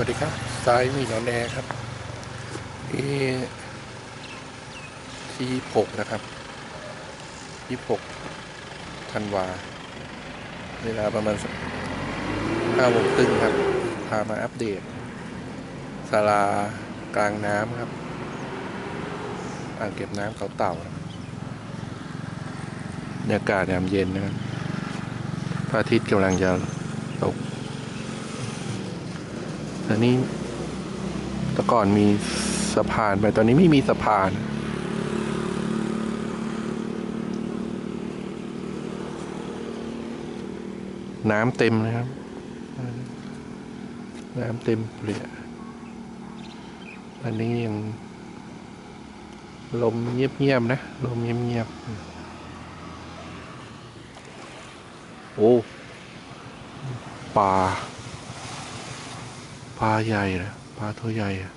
วัสดีครับซ้ายมีหนอนแอร์ครับนี่ที่หกนะครับยี่หกธันวา เวลาประมาณห้าโมงครึ่งครับ พามาอัปเดตศาลากลางน้ำครับ อ่างเก็บน้ำเขาเต่าบรรยากาศยามเย็นนะครับพระอาทิตย์กำลังจะตก อันนี้แต่ก่อนมีสะพานไปตอนนี้ไม่มีสะพานน้ำเต็มเลยครับ น้ำเต็มเปลี่ยอันนี้ยัง ลมเงียบๆนะ ลมเงียบๆ โอ้ปลา ลาใหญ่นะปลาตัวใหญ่อะ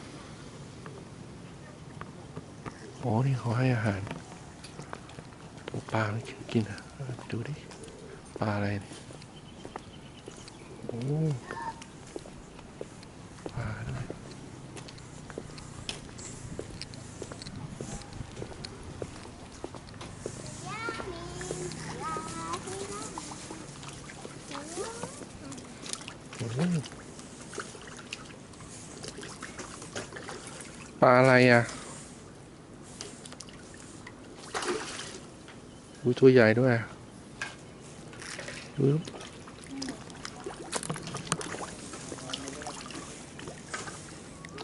โอ้นี่เขาให้อาหารโอ้ปลาไม่กินอะเออดูดิ ปลาอะไรเนี่ยโอ้ปลาด้วยโอ้ ปลาอะไรอะอุ้ยตัวใหญ่ด้วยดู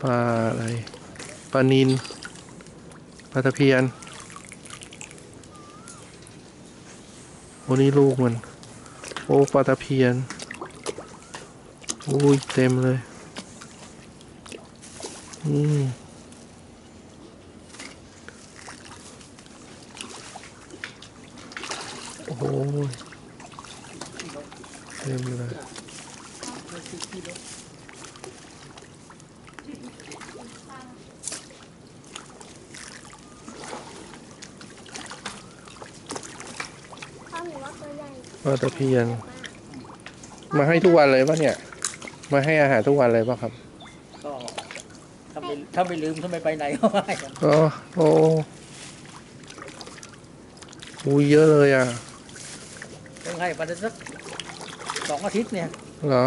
ปลาอะไร ปลานินปลาตะเพียนโอ้นี่ลูกมัน โอ้ปลาตะเพียนอุ้ยเต็มเลย อืม โอ้โหเต็มเลยปลาตะเพียน มาให้ทุกวันเลยป่ะเนี่ย มาให้อาหารทุกวันเลยป่ะครับก็ถ้าไม่ถ้าไม่ลืมถ้าไม่ไปไหนก็ไม่อ๋อโอ้อุ้ยเยอะเลยอะ งให้ไปสักสองอาทิตย์เนี่ยเหรอ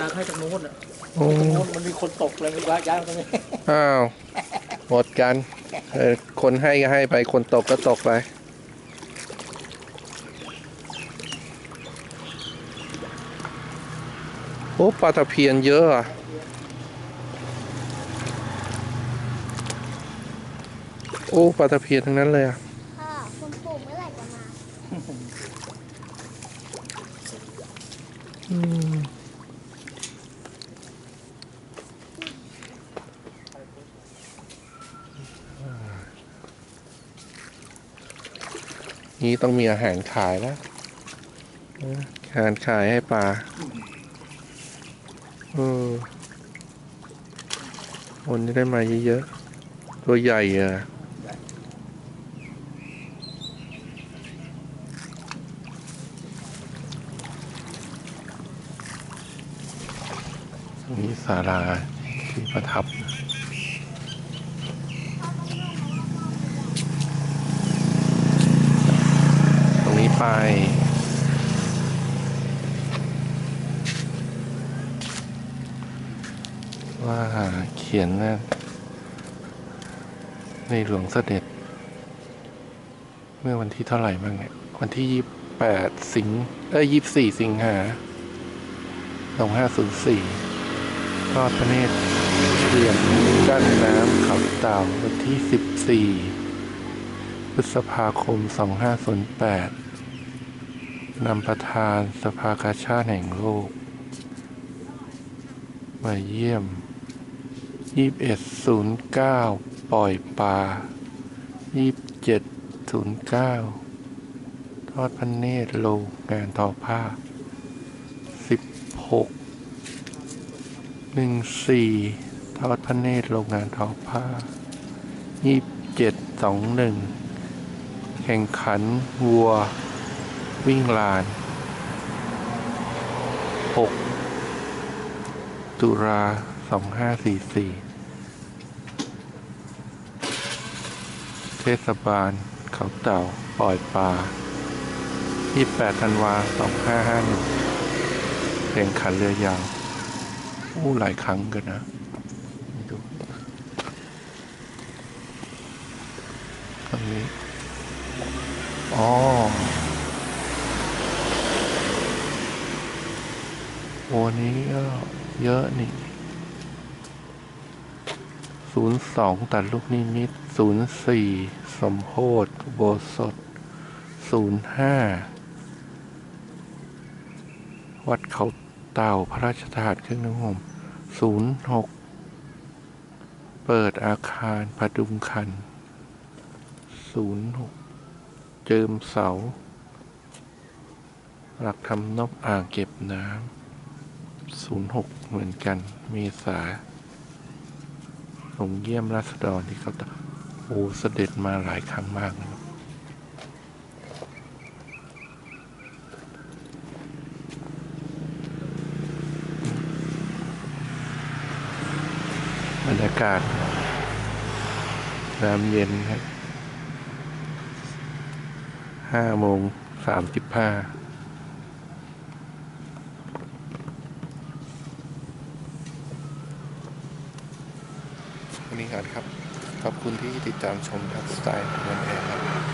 นางให้ตรงนู้นอะโอ้ตรงนู้นมันมีคนตกเลยไม่ย้ายย้ายมาตรงนี้อ้าวหมดกันเออคนให้ก็ให้ไปคนตกก็ตกไป โอ้ปลาตะเพียนเยอะอะโอ้ปลาตะเพียนทั้งนั้นเลยอะ ค่ะคุณปู่เมื่อไหร่จะมา อืมนี่ต้องมีอาหารขายแล้วนะอาหารขายให้ปลาเออคนจะได้มาเยอะๆ ตัวใหญ่อะตรง นี้ศาลาที่ประทับตรงนี้ไปว่าเขียนว่าในหลวงเสด็จ เมื่อวันที่เท่าไหร่บ้างเนี่ย วันที่ยี่แปดสิง เอ้ยยี่สี่สิงหาสองห้าศูนย์สี่ ทอดพระเนตรเทียนกั้นน้ำขาเต่าวันที่สิบสี่พฤษภาคมสองห้าศูนย์แปดนำประธานสภากาชาติแห่งโลก มาเยี่ยมยี่สิบเอ็ดศูนย์เก้าปล่อยปลายี่สิบเจ็ดศูนย์เก้าทอดพันเนตรโลงงานทอผ้าสิบ หนึ่งสี่ทอดพันเนตรโรงงานทอผ้ายี่เจ็ดสองหนึ่งแข่งขันวัว วิ่งลานหกตุลาสองห้าสี่สี่เทศบาล เขาเต่า ปล่อยปลายี่แปดธันวาสองห้าห้าหนึ่งแข่งขันเรือยาว อู้หลายครั้งกันนะดูตรงนี้ อ๋อ โอ้นี้ก็เยอะนี่ศูนย์สองตัดลูกนิมิตศูนย์สี่สมโพธอุโบสถศูนย์ห้าวัดเขา เต่าพระราชทานเครื่องนุ่งห่มศูนย์หกเปิดอาคารพดุงคันศูนย์หกเจิมเสา หลักทำนบอ่างเก็บน้ำศูนย์หกเหมือนกัน เมษาลงเยี่ยมราษฎรที่เขาตะโอ้เสด็จมาหลายครั้งมากนะครับบร รยากาศน้ำเย็นครับห้าโมงสามสิบห้าวันนี้ก่อนครับ ขอบคุณที่ติดตามชมทักสไตล์วันแอร์ครับ